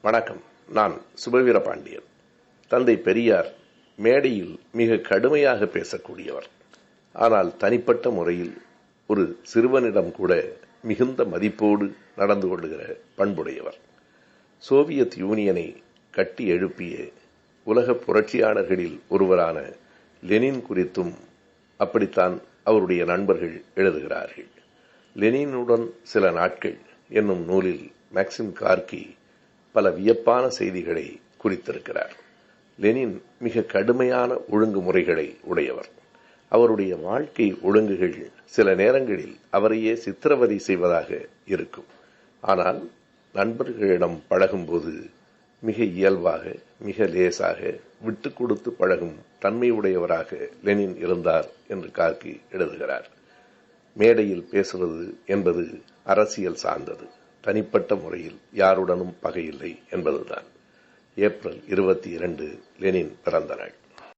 வணக்கம். நான் சுபவீர பாண்டியன். தந்தை பெரியார் மேடையில் மிக கடுமையாக பேசக்கூடியவர். ஆனால் தனிப்பட்ட முறையில் ஒரு சிறுவனிடம் கூட மிகுந்த மதிப்போடு நடந்து கொள்கிற பண்புடையவர். சோவியத் யூனியனை கட்டி எழுப்பிய உலக புரட்சியாளர்களில் ஒருவரான லெனின் குறித்தும் அப்படித்தான் அவருடைய நண்பர்கள் எழுதுகிறார்கள். லெனினுடன் சில நாட்கள் என்னும் நூலில் மேக்சிம் கார்கி பல வியப்பான செய்திகளை குறித்திருக்கிறார். லெனின் மிக கடுமையான ஒழுங்குமுறைகளை உடையவர். அவருடைய வாழ்க்கை ஒழுங்குகள் சில நேரங்களில் அவரையே சித்திரவதை செய்வதாக இருக்கும். ஆனால் நண்பர்களிடம் பழகும்போது மிக இயல்பாக மிக லேசாக விட்டு கொடுத்து பழகும் தன்மை உடையவராக லெனின் இருந்தார் என்று கார்கி எழுதுகிறார். மேடையில் பேசுவது என்பது அரசியல் சார்ந்தது. தனிப்பட்ட முறையில் யாருடனும் பகையில்லை என்பதுதான். ஏப்ரல் இருபத்தி இரண்டு லெனின் பிறந்த நாள்.